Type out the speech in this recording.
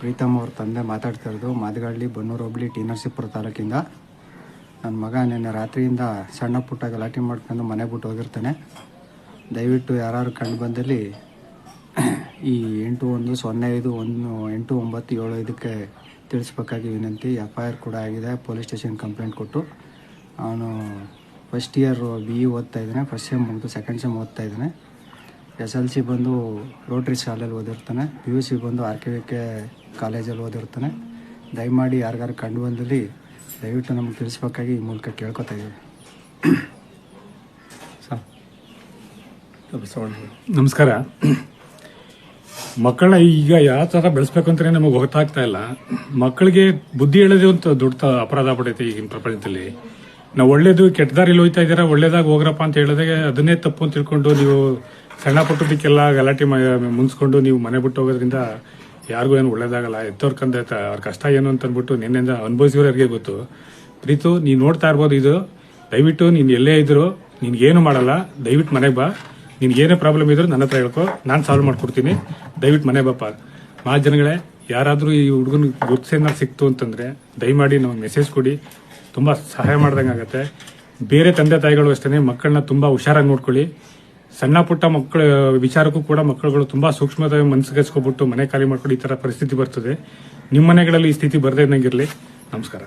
ಪ್ರೀತಮ್ ಅವ್ರ ತಂದೆ ಮಾತಾಡ್ತಾ ಇರೋದು. ಮಾದಗಳ್ಳಿ, ಬನ್ನೂರು ಹೋಬಳಿ ಟಿ ನರಸೀಪುರ ತಾಲೂಕಿಂದ. ನನ್ನ ಮಗ ನಿನ್ನೆ ರಾತ್ರಿಯಿಂದ ಸಣ್ಣ ಪುಟ್ಟ ಗಲಾಟೆ ಮಾಡ್ಕೊಂಡು ಮನೆ ಬಿಟ್ಟು ಹೋಗಿರ್ತಾನೆ. ದಯವಿಟ್ಟು ಯಾರು ಕಂಡು ಬಂದಲ್ಲಿ ಈ ಎಂಟು ಒಂದು ಸೊನ್ನೆ ಐದು ಒಂದು ಎಂಟು ಒಂಬತ್ತು ಏಳು ಇದಕ್ಕೆ ತಿಳಿಸ್ಬೇಕಾಗಿ ವಿನಂತಿ. ಎಫ್ ಐ ಆರ್ ಕೂಡ ಆಗಿದೆ, ಪೊಲೀಸ್ ಸ್ಟೇಷನ್ ಕಂಪ್ಲೇಂಟ್ ಕೊಟ್ಟು. ಅವನು ಫಸ್ಟ್ ಇಯರ್ ಬಿ ಇ ಓದ್ತಾ ಇದ್ದಾನೆ ಫಸ್ಟ್ ಸೆಮ್ ಮುಗಿದು ಸೆಕೆಂಡ್ ಸೆಮ್ ಓದ್ತಾ ಇದ್ದಾನೆ. ಎಸ್ ಎಲ್ ಸಿ ಬಂದು ರೋಟ್ರಿ ಶಾಲೆಯಲ್ಲಿ ಓದಿರ್ತಾನೆ. ಪಿ ಯು ಸಿ ಬಂದು ಆರ್ ಕೆ ವಿ ಕೆ ಕಾಲೇಜಲ್ಲಿ ಓದಿರ್ತಾನೆ. ದಯಮಾಡಿ ಯಾರಿಗಾರು ಕಂಡು ಬಂದಲ್ಲಿ ದಯವಿಟ್ಟು ನಮಗೆ ತಿಳಿಸ್ಬೇಕಾಗಿ ಈ ಮೂಲಕ ಕೇಳ್ಕೊತಾ ಇದ್ದೀವಿ. ನಮಸ್ಕಾರ. ಮಕ್ಕಳನ್ನ ಈಗ ಯಾವ ಥರ ಬೆಳೆಸ್ಬೇಕು ಅಂತಲೇ ನಮಗೆ ಗೊತ್ತಾಗ್ತಾ ಇಲ್ಲ. ಮಕ್ಕಳಿಗೆ ಬುದ್ಧಿ ಹೇಳೋದೇ ಒಂದು ದೊಡ್ಡ ಅಪರಾಧ ಆಗ್ಬಿಟ್ಟೈತೆ ಈಗಿನ ಪ್ರಪಂಚದಲ್ಲಿ. ನಾವು ಒಳ್ಳೇದು, ಕೆಟ್ಟದಾರ ಇಲ್ಲಿ ಹೋಯ್ತಾ ಇದ್ದೀರಾ? ಒಳ್ಳೇದಾಗ ಹೋಗ್ರಪ್ಪ ಅಂತ ಹೇಳಿದಾಗ ಅದನ್ನೇ ತಪ್ಪು ಅಂತ ತಿಳ್ಕೊಂಡು ನೀವು ಸಣ್ಣ ಪುಟ್ಟದಕ್ಕೆಲ್ಲ ಗಲಾಟೆ ಮುನ್ಸ್ಕೊಂಡು ನೀವು ಮನೆ ಬಿಟ್ಟು ಹೋಗೋದ್ರಿಂದ ಯಾರಿಗೂ ಏನು ಒಳ್ಳೇದಾಗಲ್ಲ. ಎತ್ತೋರ್ ಕಂದ ಅವ್ರ ಕಷ್ಟ ಏನು ಅಂತ ಅಂದ್ಬಿಟ್ಟು ನಿನ್ನೆಯಿಂದ ಅನುಭವಿಸಿರೋರಿಗೆ ಗೊತ್ತು. ಪ್ರೀತು, ನೀನು ನೋಡ್ತಾ ಇರ್ಬೋದು ಇದು. ದಯವಿಟ್ಟು ನೀನು ಎಲ್ಲೇ ಇದ್ರು ನಿನ್ಗೇನು ಮಾಡಲ್ಲ. ದಯವಿಟ್ಟು ಮನೆಗೆ ಬಾ. ನಿನ್ಗೆ ಏನೇ ಪ್ರಾಬ್ಲಮ್ ಇದ್ರು ನನ್ನ ಹತ್ರ ಹೇಳ್ಕೊ. ನಾನು ಸಾಲ್ವ್ ಮಾಡ್ಕೊಡ್ತೀನಿ. ದಯವಿಟ್ಟು ಮನೆ ಬಾಪ ಮಾ ಜನಗಳೇ, ಯಾರಾದರೂ ಈ ಹುಡುಗನ ಗುರುತಿಸೇನ ಸಿಕ್ತು ಅಂತಂದರೆ ದಯಮಾಡಿ ನಮಗೆ ಮೆಸೇಜ್ ಕೊಡಿ. ತುಂಬ ಸಹಾಯ ಮಾಡ್ದಂಗೆ ಆಗುತ್ತೆ. ಬೇರೆ ತಂದೆ ತಾಯಿಗಳು ಅಷ್ಟೇ ಮಕ್ಕಳನ್ನ ತುಂಬ ಹುಷಾರಾಗಿ ನೋಡ್ಕೊಳ್ಳಿ. ಸಣ್ಣ ಪುಟ್ಟ ಮಕ್ಕಳ, ವಿಚಾರಕ್ಕೂ ಕೂಡ ಮಕ್ಕಳುಗಳು ತುಂಬಾ ಸೂಕ್ಷ್ಮತೆ ಮನಸ್ಸಿಗೆಸ್ಕೊಬಿಟ್ಟು ಮನೆ ಖಾಲಿ ಮಾಡ್ಕೊಂಡು ಈ ತರ ಪರಿಸ್ಥಿತಿ ಬರ್ತದೆ. ನಿಮ್ಮ ಮನೆಗಳಲ್ಲಿ ಈ ಸ್ಥಿತಿ ಬರದೇ ಇದ್ದಂಗಿರಲಿ ನಮಸ್ಕಾರ.